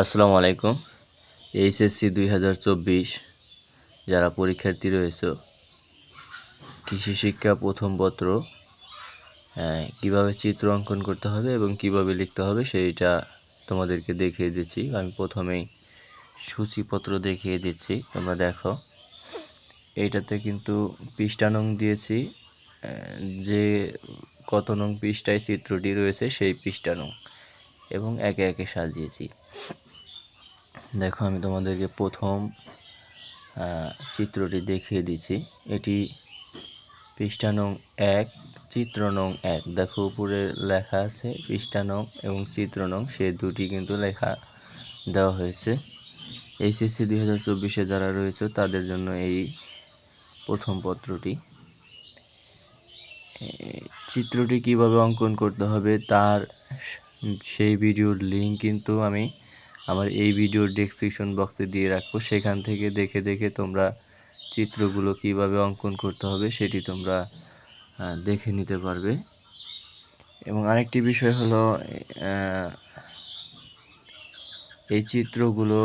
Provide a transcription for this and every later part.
আসসালামু আলাইকুম। এইচএসসি দুই হাজার চব্বিশ, যারা পরীক্ষার্থী রয়েছে, কৃষি শিক্ষা প্রথম পত্র কীভাবে চিত্র অঙ্কন করতে হবে এবং কীভাবে লিখতে হবে সেইটা তোমাদেরকে দেখিয়ে দিচ্ছি। আমি প্রথমেই সূচিপত্র দেখিয়ে দিচ্ছি, তোমরা দেখো। এইটাতে কিন্তু পৃষ্ঠা নং দিয়েছি যে কত নং পৃষ্ঠায় চিত্রটি রয়েছে সেই পৃষ্ঠা নং, এবং একে একে সাজিয়েছি। দেখো, আমি তোমাদেরকে প্রথম চিত্রটি দেখিয়ে দিচ্ছি। এটি পৃষ্ঠা এক, চিত্র নং এক। দেখো, উপরে লেখা আছে পৃষ্ঠা নং এবং চিত্র নং। সে দুটি কিন্তু লেখা দেওয়া হয়েছে। এইচএসসি দুই হাজার চব্বিশে যারা রয়েছে, তাদের জন্য এই প্রথম পত্রটি। চিত্রটি কীভাবে অঙ্কন করতে হবে, তার সেই ভিডিওর লিঙ্ক কিন্তু আমি আমার এই ভিডিওর ডেসক্রিপশন বক্সে দিয়ে রাখব। সেখান থেকে দেখে দেখে তোমরা চিত্রগুলো কীভাবে অঙ্কন করতে হবে সেটি তোমরা দেখে নিতে পারবে। এবং আরেকটি বিষয় হলো এই চিত্রগুলো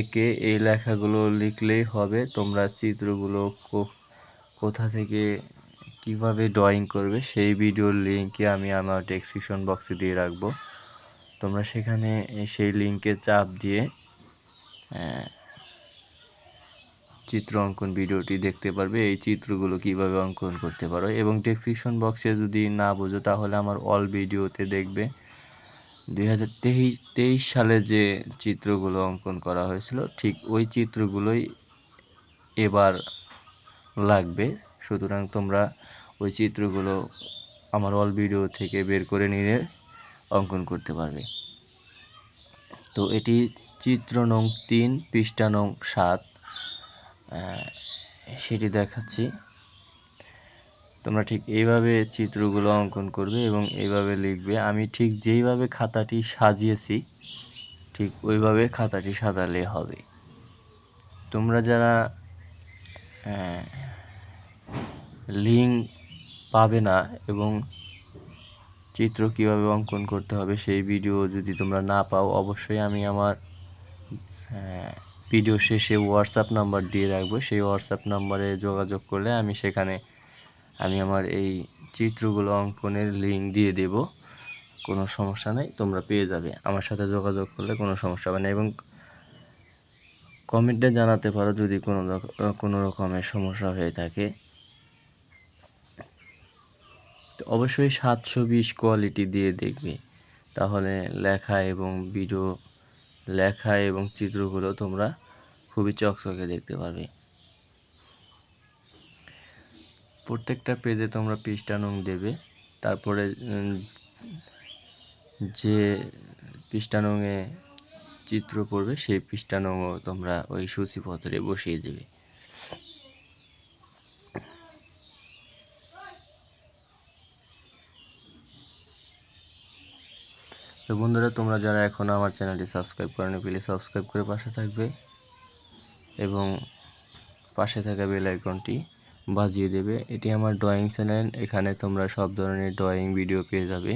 একে এই লেখাগুলো লিখলেই হবে। তোমরা চিত্রগুলো কোথা থেকে কীভাবে ড্রয়িং করবে সেই ভিডিওর লিঙ্কে আমি আমার ডেসক্রিপশন বক্সে দিয়ে রাখব। তোমরা সেখানে সেই লিঙ্কে চাপ দিয়ে চিত্র অঙ্কন ভিডিওটি দেখতে পারবে। এই চিত্রগুলো কীভাবে অঙ্কন করতে পারো এবং ডেসক্রিপশন বক্সে যদি না বোঝো, তাহলে আমার অল ভিডিওতে দেখবে। দুই হাজার তেইশ সালে যে চিত্রগুলো অঙ্কন করা হয়েছিল, ঠিক ওই চিত্রগুলোই এবার লাগবে। সুতরাং তোমরা ওই চিত্রগুলো আমার অল ভিডিও থেকে বের করে নিয়ে অঙ্কন করতে পারবে। তো এটি চিত্র নং তিন, পৃষ্ঠা নং সাত সেটি দেখাচ্ছি। তোমরা ঠিক এইভাবে চিত্রগুলো অঙ্কন করবে এবং এইভাবে লিখবে। আমি ঠিক যেইভাবে খাতাটি সাজিয়েছি, ঠিক ওইভাবে খাতাটি সাজালে হবে। তোমরা যারা লিঙ্ক পাবে না এবং চিত্র কীভাবে অঙ্কন করতে হবে সেই ভিডিও যদি তোমরা না পাও, অবশ্যই আমি আমার ভিডিও শেষে হোয়াটসঅ্যাপ নাম্বার দিয়ে রাখব। সেই হোয়াটসঅ্যাপ নাম্বারে যোগাযোগ করলে আমি সেখানে আমি আমার এই চিত্রগুলো অঙ্কনের লিঙ্ক দিয়ে দেব। কোনো সমস্যা নেই, তোমরা পেয়ে যাবে। আমার সাথে যোগাযোগ করলে কোনো সমস্যা হবে না এবং কমেন্টে জানাতে পারো যদি কোনো কোনো রকমের সমস্যা হয়ে থাকে। অবশ্যই সাতশো বিশ কোয়ালিটি দিয়ে দেখবে। তাহলে লেখা এবং ভিডিও লেখা এবং চিত্রগুলো তোমরা খুবই চকচকে দেখতে পারবে। প্রত্যেকটা পেজে তোমরা পৃষ্ঠা নং দেবে। তারপরে যে পৃষ্ঠা চিত্র পড়বে, সেই পৃষ্ঠা তোমরা ওই সূচিপত্রে বসিয়ে দেবে। বন্ধুরা, তোমরা যারা এখন আমার চ্যানেলটি সাবস্ক্রাইব করেনি প্লিজ সাবস্ক্রাইব করে পাশে থাকবে এবং পাশে থাকা বেল আইকনটি বাজিয়ে দেবে। এটি আমার ড্রয়িং চ্যানেল এখানে তোমরা সব ধরনের ড্রয়িং ভিডিও পেয়ে যাবে।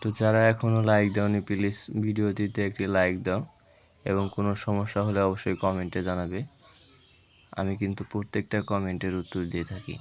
তো যারা এখনও লাইক দাওনি প্লিজ ভিডিওটিতে একটি লাইক দাও এবং কোনো সমস্যা হলে অবশ্যই কমেন্টে জানাবে। আমি কিন্তু প্রত্যেকটা কমেন্টের উত্তর দিয়ে থাকি।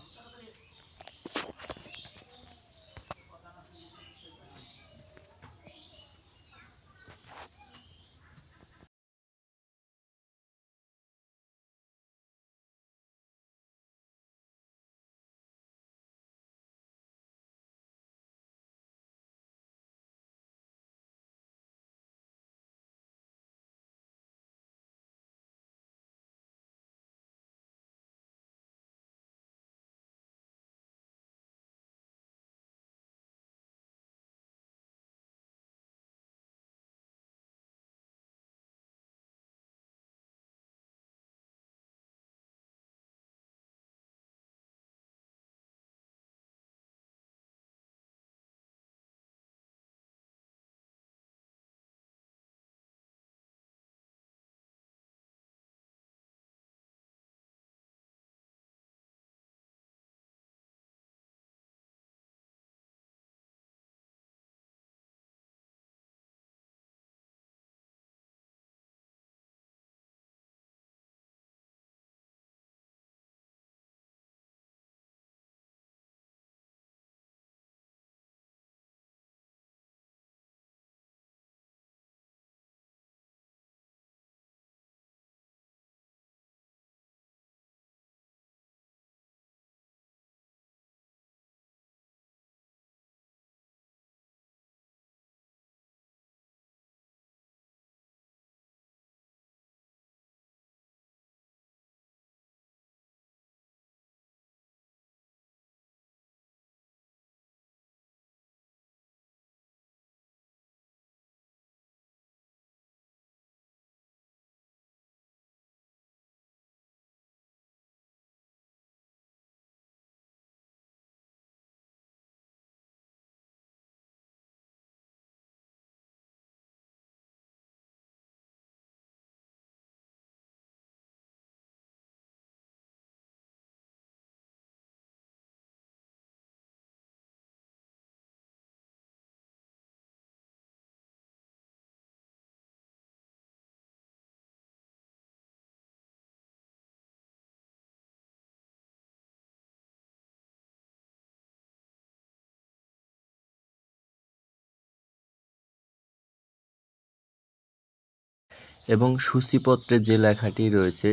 এবং সূচিপত্রে যে লেখাটি রয়েছে,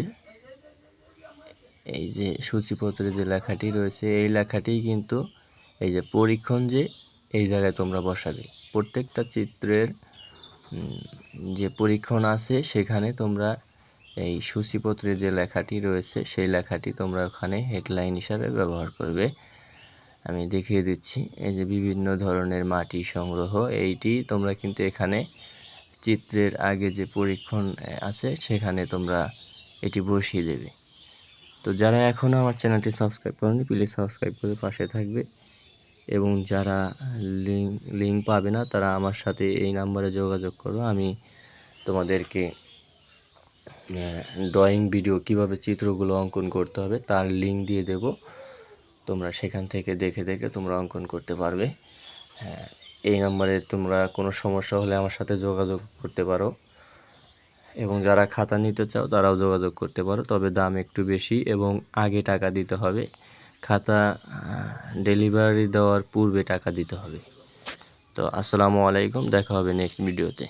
এই যে সূচিপত্রে যে লেখাটি রয়েছে, এই লেখাটি কিন্তু এই যে পরীক্ষণ যে এই জায়গায় তোমরা বসাবে। প্রত্যেকটা চিত্রের যে পরীক্ষণ আছে, সেখানে তোমরা এই সূচিপত্রে যে লেখাটি রয়েছে, সেই লেখাটি তোমরা ওখানে হেডলাইন হিসাবে ব্যবহার করবে। আমি দেখিয়ে দিচ্ছি, এই যে বিভিন্ন ধরনের মাটি সংগ্রহ, এইটি তোমরা কিন্তু এখানে চিত্রের আগে যে পরীক্ষণ আছে সেখানে তোমরা এটি বসিয়ে দেবে। তো যারা এখনও আমার চ্যানেলটি সাবস্ক্রাইব করেনি প্লিজ সাবস্ক্রাইব করে পাশে থাকবে এবং যারা লিঙ্ক লিঙ্ক পাবে না তারা আমার সাথে এই নাম্বারে যোগাযোগ করো। আমি তোমাদেরকে ড্রয়িং ভিডিও কীভাবে চিত্রগুলো অঙ্কন করতে হবে তার লিঙ্ক দিয়ে দেব। তোমরা সেখান থেকে দেখে দেখে তোমরা অঙ্কন করতে পারবে। হ্যাঁ, এই নাম্বারে তোমরা কোনো সমস্যা হলে আমার সাথে যোগাযোগ করতে পারো। এবং যারা খাতা নিতে চাও, তারাও যোগাযোগ করতে পারো। তবে দাম একটু বেশি এবং আগে টাকা দিতে হবে। খাতা ডেলিভারি দেওয়ার পূর্বে টাকা দিতে হবে। তো আসসালামু আলাইকুম, দেখা হবে নেক্সট ভিডিওতে